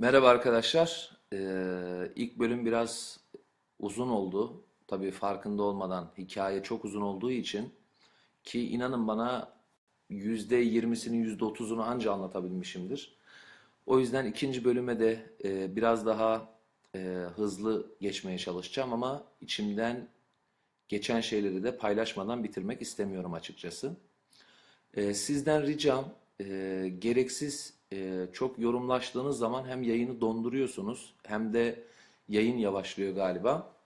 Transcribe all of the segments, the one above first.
Merhaba arkadaşlar. Ee, ilk bölüm biraz uzun oldu. Tabii farkında olmadan hikaye çok uzun olduğu için ki inanın bana %20'sini %30'unu anca anlatabilmişimdir. O yüzden ikinci bölüme de e, biraz daha e, hızlı geçmeye çalışacağım ama içimden geçen şeyleri de paylaşmadan bitirmek istemiyorum açıkçası. Ee, sizden ricam e, gereksiz e, çok yorumlaştığınız zaman hem yayını donduruyorsunuz hem de yayın yavaşlıyor galiba.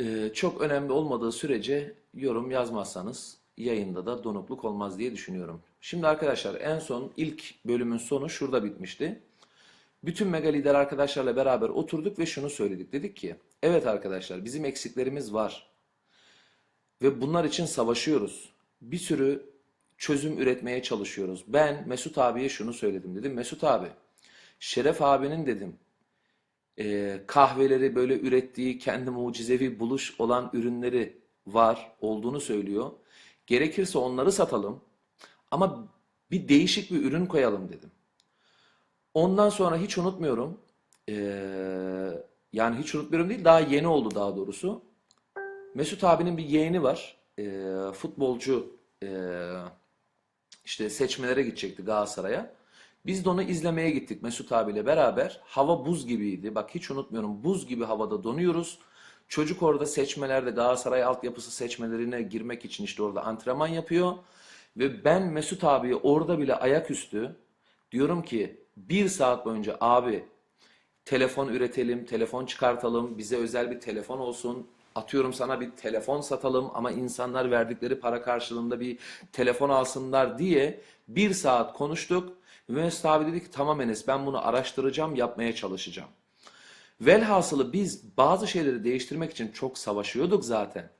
Ee, çok önemli olmadığı sürece yorum yazmazsanız yayında da donukluk olmaz diye düşünüyorum. Şimdi arkadaşlar en son ilk bölümün sonu şurada bitmişti. Bütün mega lider arkadaşlarla beraber oturduk ve şunu söyledik. Dedik ki evet arkadaşlar bizim eksiklerimiz var. Ve bunlar için savaşıyoruz. Bir sürü çözüm üretmeye çalışıyoruz. Ben Mesut abiye şunu söyledim dedim. Mesut abi, Şeref abinin dedim e, kahveleri böyle ürettiği kendi mucizevi buluş olan ürünleri var olduğunu söylüyor. Gerekirse onları satalım ama bir değişik bir ürün koyalım dedim. Ondan sonra hiç unutmuyorum. e, yani hiç unutmuyorum değil daha yeni oldu daha doğrusu. Mesut abinin bir yeğeni var. E, futbolcu e, işte seçmelere gidecekti Galatasaray'a. Biz de onu izlemeye gittik Mesut abiyle beraber. Hava buz gibiydi. Bak hiç unutmuyorum. Buz gibi havada donuyoruz. Çocuk orada seçmelerde Galatasaray altyapısı seçmelerine girmek için işte orada antrenman yapıyor. Ve ben Mesut abiye orada bile ayaküstü diyorum ki bir saat boyunca abi telefon üretelim, telefon çıkartalım, bize özel bir telefon olsun. Atıyorum sana bir telefon satalım ama insanlar verdikleri para karşılığında bir telefon alsınlar diye bir saat konuştuk. Mesut abi dedi ki tamam Enes ben bunu araştıracağım, yapmaya çalışacağım. Velhasılı biz bazı şeyleri değiştirmek için çok savaşıyorduk zaten.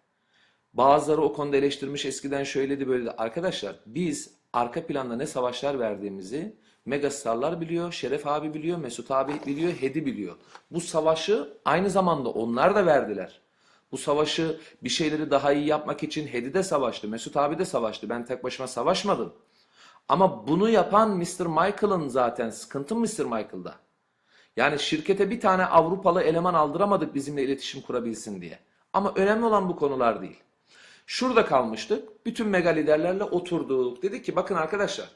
Bazıları o konuda eleştirmiş eskiden şöyleydi böyleydi. Arkadaşlar biz arka planda ne savaşlar verdiğimizi megastarlar biliyor, Şeref abi biliyor, Mesut abi biliyor, Hedi biliyor. Bu savaşı aynı zamanda onlar da verdiler. Bu savaşı bir şeyleri daha iyi yapmak için Hedi de savaştı, Mesut abi de savaştı. Ben tek başıma savaşmadım. Ama bunu yapan Mr. Michael'ın zaten sıkıntı Mr. Michael'da. Yani şirkete bir tane Avrupalı eleman aldıramadık bizimle iletişim kurabilsin diye. Ama önemli olan bu konular değil. Şurada kalmıştık. Bütün mega liderlerle oturduk. Dedik ki bakın arkadaşlar.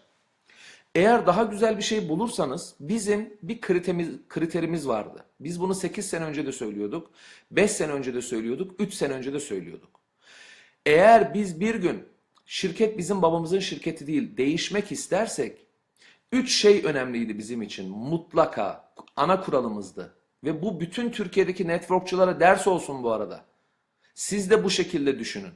Eğer daha güzel bir şey bulursanız bizim bir kriterimiz, kriterimiz vardı. Biz bunu 8 sene önce de söylüyorduk. 5 sene önce de söylüyorduk. 3 sene önce de söylüyorduk. Eğer biz bir gün şirket bizim babamızın şirketi değil değişmek istersek üç şey önemliydi bizim için. Mutlaka ana kuralımızdı. Ve bu bütün Türkiye'deki networkçulara ders olsun bu arada. Siz de bu şekilde düşünün.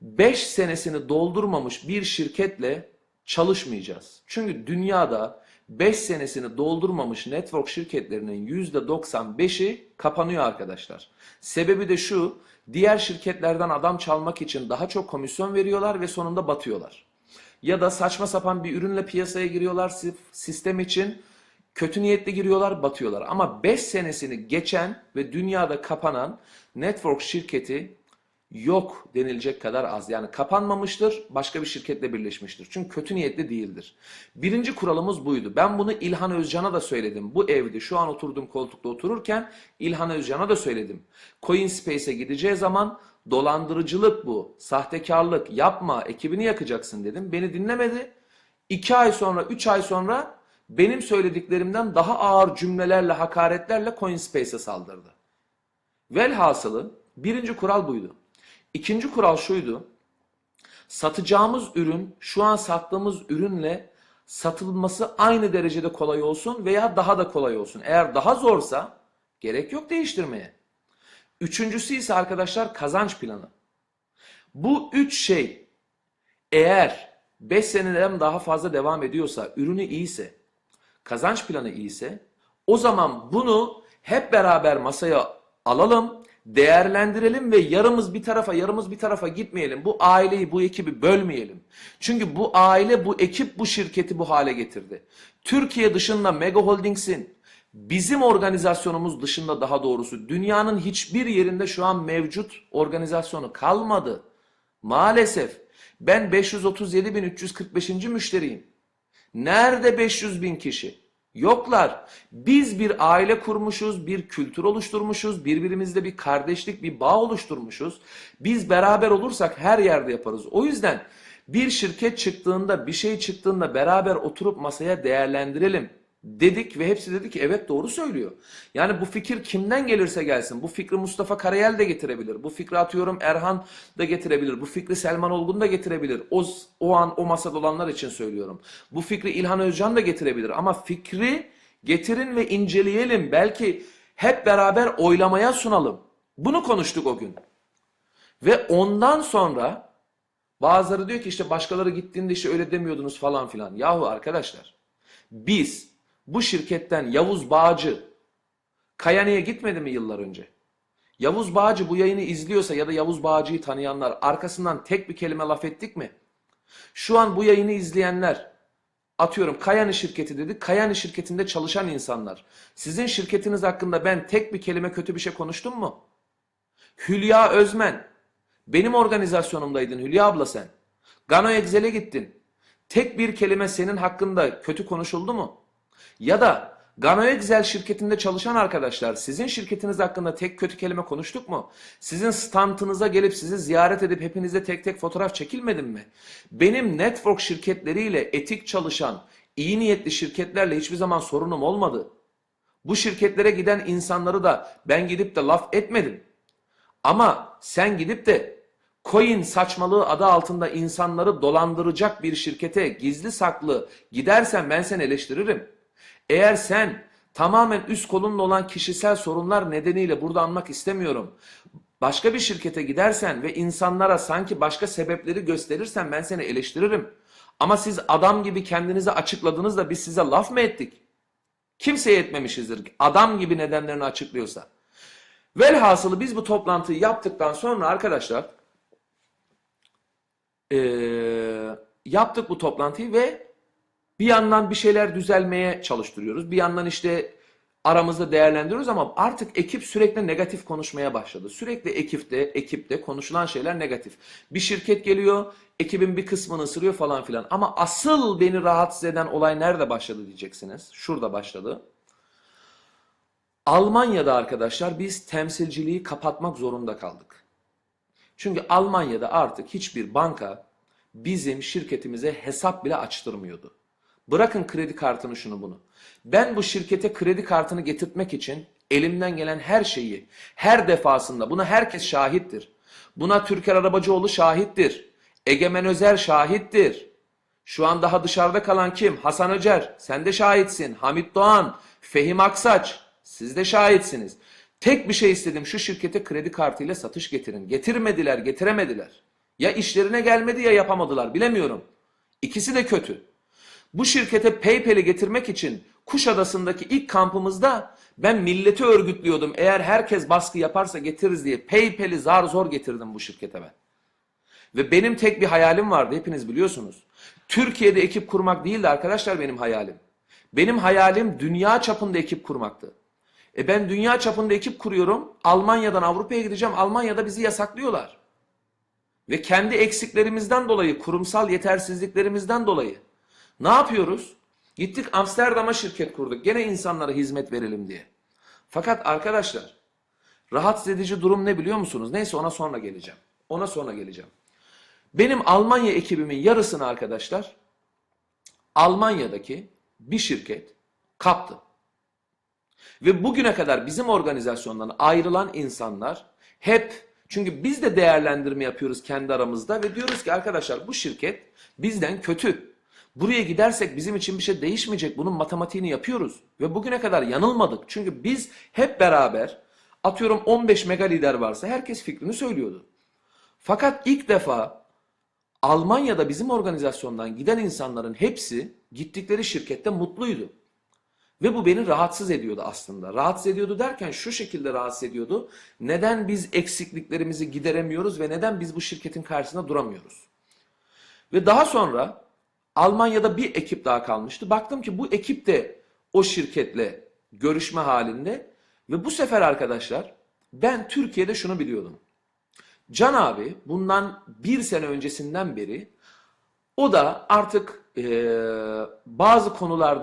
5 senesini doldurmamış bir şirketle çalışmayacağız. Çünkü dünyada 5 senesini doldurmamış network şirketlerinin %95'i kapanıyor arkadaşlar. Sebebi de şu, diğer şirketlerden adam çalmak için daha çok komisyon veriyorlar ve sonunda batıyorlar. Ya da saçma sapan bir ürünle piyasaya giriyorlar sistem için, kötü niyetli giriyorlar, batıyorlar. Ama 5 senesini geçen ve dünyada kapanan network şirketi yok denilecek kadar az. Yani kapanmamıştır, başka bir şirketle birleşmiştir. Çünkü kötü niyetli değildir. Birinci kuralımız buydu. Ben bunu İlhan Özcan'a da söyledim. Bu evde şu an oturduğum koltukta otururken İlhan Özcan'a da söyledim. CoinSpace'e gideceği zaman dolandırıcılık bu, sahtekarlık yapma, ekibini yakacaksın dedim. Beni dinlemedi. İki ay sonra, üç ay sonra benim söylediklerimden daha ağır cümlelerle, hakaretlerle CoinSpace'e saldırdı. Velhasılı birinci kural buydu. İkinci kural şuydu. Satacağımız ürün şu an sattığımız ürünle satılması aynı derecede kolay olsun veya daha da kolay olsun. Eğer daha zorsa gerek yok değiştirmeye. Üçüncüsü ise arkadaşlar kazanç planı. Bu üç şey eğer 5 seneden daha fazla devam ediyorsa, ürünü iyiyse, kazanç planı iyiyse o zaman bunu hep beraber masaya alalım, değerlendirelim ve yarımız bir tarafa yarımız bir tarafa gitmeyelim. Bu aileyi, bu ekibi bölmeyelim. Çünkü bu aile, bu ekip bu şirketi bu hale getirdi. Türkiye dışında Mega Holdings'in bizim organizasyonumuz dışında daha doğrusu dünyanın hiçbir yerinde şu an mevcut organizasyonu kalmadı. Maalesef ben 537.345. müşteriyim. Nerede 500 bin kişi? Yoklar. Biz bir aile kurmuşuz, bir kültür oluşturmuşuz, birbirimizle bir kardeşlik, bir bağ oluşturmuşuz. Biz beraber olursak her yerde yaparız. O yüzden bir şirket çıktığında, bir şey çıktığında beraber oturup masaya değerlendirelim dedik ve hepsi dedi ki evet doğru söylüyor. Yani bu fikir kimden gelirse gelsin. Bu fikri Mustafa Karayel de getirebilir. Bu fikri atıyorum Erhan da getirebilir. Bu fikri Selman Olgun da getirebilir. O, o an o masada olanlar için söylüyorum. Bu fikri İlhan Özcan da getirebilir. Ama fikri getirin ve inceleyelim. Belki hep beraber oylamaya sunalım. Bunu konuştuk o gün. Ve ondan sonra bazıları diyor ki işte başkaları gittiğinde işte öyle demiyordunuz falan filan. Yahu arkadaşlar biz bu şirketten Yavuz Bağcı Kayane'ye gitmedi mi yıllar önce? Yavuz Bağcı bu yayını izliyorsa ya da Yavuz Bağcı'yı tanıyanlar arkasından tek bir kelime laf ettik mi? Şu an bu yayını izleyenler atıyorum Kayani şirketi dedi. Kayani şirketinde çalışan insanlar. Sizin şirketiniz hakkında ben tek bir kelime kötü bir şey konuştum mu? Hülya Özmen. Benim organizasyonumdaydın Hülya abla sen. Gano Excel'e gittin. Tek bir kelime senin hakkında kötü konuşuldu mu? Ya da Gano Excel şirketinde çalışan arkadaşlar sizin şirketiniz hakkında tek kötü kelime konuştuk mu? Sizin standınıza gelip sizi ziyaret edip hepinizle tek tek fotoğraf çekilmedim mi? Benim network şirketleriyle etik çalışan, iyi niyetli şirketlerle hiçbir zaman sorunum olmadı. Bu şirketlere giden insanları da ben gidip de laf etmedim. Ama sen gidip de coin saçmalığı adı altında insanları dolandıracak bir şirkete gizli saklı gidersen ben seni eleştiririm. Eğer sen tamamen üst kolunla olan kişisel sorunlar nedeniyle burada anmak istemiyorum. Başka bir şirkete gidersen ve insanlara sanki başka sebepleri gösterirsen ben seni eleştiririm. Ama siz adam gibi kendinizi açıkladınız da biz size laf mı ettik? Kimseye etmemişizdir. Adam gibi nedenlerini açıklıyorsa. Velhasılı biz bu toplantıyı yaptıktan sonra arkadaşlar eee, yaptık bu toplantıyı ve bir yandan bir şeyler düzelmeye çalıştırıyoruz. Bir yandan işte aramızda değerlendiriyoruz ama artık ekip sürekli negatif konuşmaya başladı. Sürekli ekipte, ekipte konuşulan şeyler negatif. Bir şirket geliyor, ekibin bir kısmını ısırıyor falan filan. Ama asıl beni rahatsız eden olay nerede başladı diyeceksiniz. Şurada başladı. Almanya'da arkadaşlar biz temsilciliği kapatmak zorunda kaldık. Çünkü Almanya'da artık hiçbir banka bizim şirketimize hesap bile açtırmıyordu. Bırakın kredi kartını şunu bunu. Ben bu şirkete kredi kartını getirtmek için elimden gelen her şeyi her defasında buna herkes şahittir. Buna Türker Arabacıoğlu şahittir. Egemen Özer şahittir. Şu an daha dışarıda kalan kim? Hasan Öcer. Sen de şahitsin. Hamit Doğan, Fehim Aksaç. Siz de şahitsiniz. Tek bir şey istedim. Şu şirkete kredi kartıyla satış getirin. Getirmediler, getiremediler. Ya işlerine gelmedi ya yapamadılar. Bilemiyorum. İkisi de kötü. Bu şirkete PayPal'i getirmek için Kuşadası'ndaki ilk kampımızda ben milleti örgütlüyordum. Eğer herkes baskı yaparsa getiririz diye PayPal'i zar zor getirdim bu şirkete ben. Ve benim tek bir hayalim vardı hepiniz biliyorsunuz. Türkiye'de ekip kurmak değildi arkadaşlar benim hayalim. Benim hayalim dünya çapında ekip kurmaktı. E ben dünya çapında ekip kuruyorum. Almanya'dan Avrupa'ya gideceğim. Almanya'da bizi yasaklıyorlar. Ve kendi eksiklerimizden dolayı, kurumsal yetersizliklerimizden dolayı ne yapıyoruz? Gittik Amsterdam'a şirket kurduk. Gene insanlara hizmet verelim diye. Fakat arkadaşlar rahatsız edici durum ne biliyor musunuz? Neyse ona sonra geleceğim. Ona sonra geleceğim. Benim Almanya ekibimin yarısını arkadaşlar Almanya'daki bir şirket kaptı. Ve bugüne kadar bizim organizasyondan ayrılan insanlar hep çünkü biz de değerlendirme yapıyoruz kendi aramızda ve diyoruz ki arkadaşlar bu şirket bizden kötü. Buraya gidersek bizim için bir şey değişmeyecek. Bunun matematiğini yapıyoruz. Ve bugüne kadar yanılmadık. Çünkü biz hep beraber atıyorum 15 mega lider varsa herkes fikrini söylüyordu. Fakat ilk defa Almanya'da bizim organizasyondan giden insanların hepsi gittikleri şirkette mutluydu. Ve bu beni rahatsız ediyordu aslında. Rahatsız ediyordu derken şu şekilde rahatsız ediyordu. Neden biz eksikliklerimizi gideremiyoruz ve neden biz bu şirketin karşısında duramıyoruz? Ve daha sonra Almanya'da bir ekip daha kalmıştı. Baktım ki bu ekip de o şirketle görüşme halinde ve bu sefer arkadaşlar ben Türkiye'de şunu biliyordum. Can abi bundan bir sene öncesinden beri o da artık eee, bazı konularda